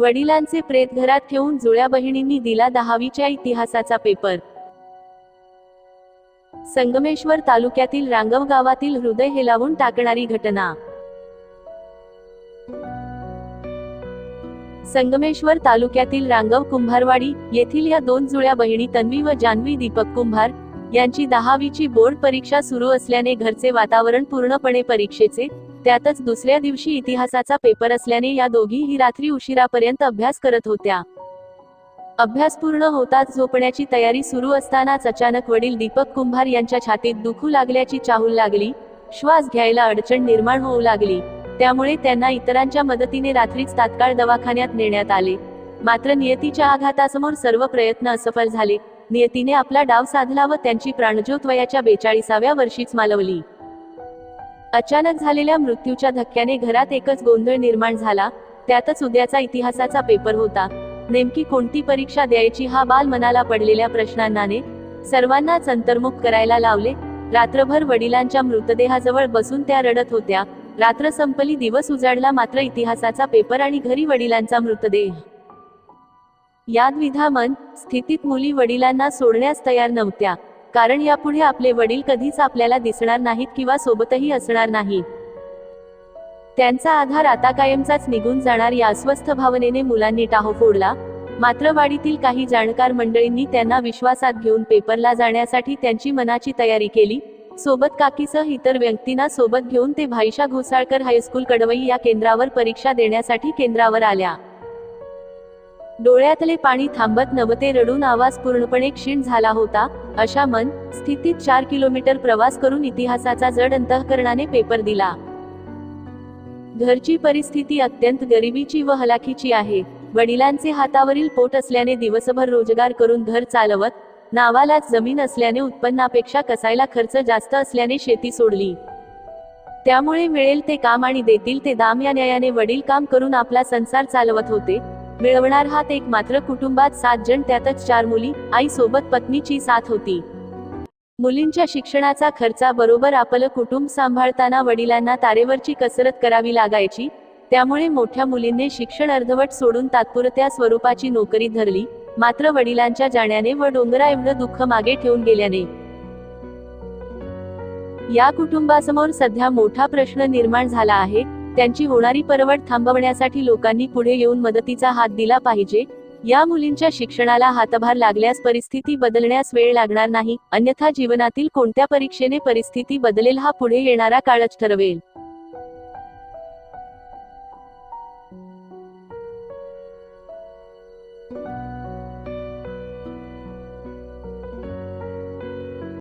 वडिलांचे प्रेत घरात ठेवून जुळ्या बहिणींनी दिला दहावीच्या इतिहासाचा पेपर. संगमेश्वर तालुक्यातील रांगव गावातील हृदय हेलावून टाकणारी घटना. संगमेश्वर तालुक्यातील रांगव कुंभारवाडी येथील या दोन जुळ्या बहिणी तन्वी व जान्हवी दीपक कुंभार यांची दहावीची बोर्ड परीक्षा सुरू असल्याने घरचे वातावरण पूर्णपणे परीक्षेचे त्यातच दुसऱ्या दिवशी इतिहासाचा पेपर असल्याने या दोघीही रात्री उशिरापर्यंत अभ्यास करत होत्या. अभ्यास पूर्ण होताच झोपण्याची तयारी सुरू असतानाच अचानक वडील दीपक कुंभार यांच्या छातीत दुखू लागल्याची चाहूल लागली श्वास घ्यायला अडचण निर्माण होऊ लागली. त्यामुळे त्यांना इतरांच्या मदतीने रात्रीच तात्काळ दवाखान्यात नेण्यात आले. मात्र नियतीच्या आघातासमोर सर्व प्रयत्न असफल झाले. नियतीने आपला डाव साधला व त्यांची प्राणज्योत वयाच्या बेचाळीसाव्या वर्षीच मालवली. अचानक झालेल्या मृत्यूच्या धक्क्याने घरात एकच गोंधळ निर्माण झाला त्यातच उद्याचा इतिहासाचा पेपर होता. नेमकी कोणती परीक्षा द्यायची हा बाल मनाला पडलेल्या प्रश्नांनाने सर्वांनाच अंतर्मुख करायला लावले. रात्रभर वडिलांच्या मृतदेहाजवळ बसून त्या रडत होत्या. रात्र संपली दिवस उजाडला मात्र इतिहासाचा पेपर आणि घरी वडिलांचा मृतदेह. याद विधामन स्थितीत मुली वडिलांना सोडण्यास तयार नव्हत्या. कारण यापुढे आपले वडील कधीच आपल्याला दिसणार नाहीत किंवा सोबतही असणार नाहीत त्यांचा आधार आता कायमचाच निघून जाणार या अस्वस्थ भावनेने मुलांनी टाहो फोडला. मात्र वाडीतील काही जाणकार मंडळींनी त्यांना विश्वासात घेऊन पेपरला जाण्यासाठी त्यांची मनाची तयारी केली. सोबत काकीसह इतर व्यक्तींना सोबत घेऊन ते भाईशा घोसाळकर हायस्कूल कडवई या केंद्रावर परीक्षा देण्यासाठी केंद्रावर आल्या. डोळ्यातले पाणी थांबत नव्हते रडून आवाज पूर्णपणे क्षीण झाला होता. अशा मन स्थितीत चार किलोमीटर प्रवास करून इतिहासाचा जड अंतःकरणाने पेपर दिला. घरची परिस्थिती अत्यंत गरिबीची व हलाखीची आहे. वडिलांचे हातावरील पोट असल्याने दिवसभर रोजगार करून घर चालवत नावालाच जमीन असल्याने उत्पन्नापेक्षा कसायला खर्च जास्त असल्याने शेती सोडली. त्यामुळे मिळेल ते काम आणि देतील ते दाम या न्यायाने वडील काम करून आपला संसार चालवत होते. मिळवणार हात एक मात्र कुटुंबात सात जण त्यातच चार मुली आई सोबत पत्नीची साथ होती. मुलींच्या शिक्षणाचा खर्चाबरोबर आपलं कुटुंब सांभाळताना वडिलांना तारेवरची कसरत करावी लागायची त्यामुळे मोठ्या मुलींनी शिक्षण अर्धवट सोडून तात्पुरत्या स्वरूपाची नोकरी धरली मात्र वडिलांच्या जाण्याने व डोंगरा एवढं दुःख मागे ठेवून गेल्याने. या कुटुंबासमोर सध्या मोठा प्रश्न निर्माण झाला आहे त्यांची होणारी परवड थांबवण्यासाठी लोकांनी पुढे येऊन मदतीचा हात दिला पाहिजे. या मुलींच्या शिक्षणाला हातभार लागल्यास परिस्थिती बदलण्यास वेळ लागणार नाही अन्यथा जीवनातील कोणत्या परीक्षेने परिस्थिती बदलेल हा पुढे येणारा काळच ठरवेल.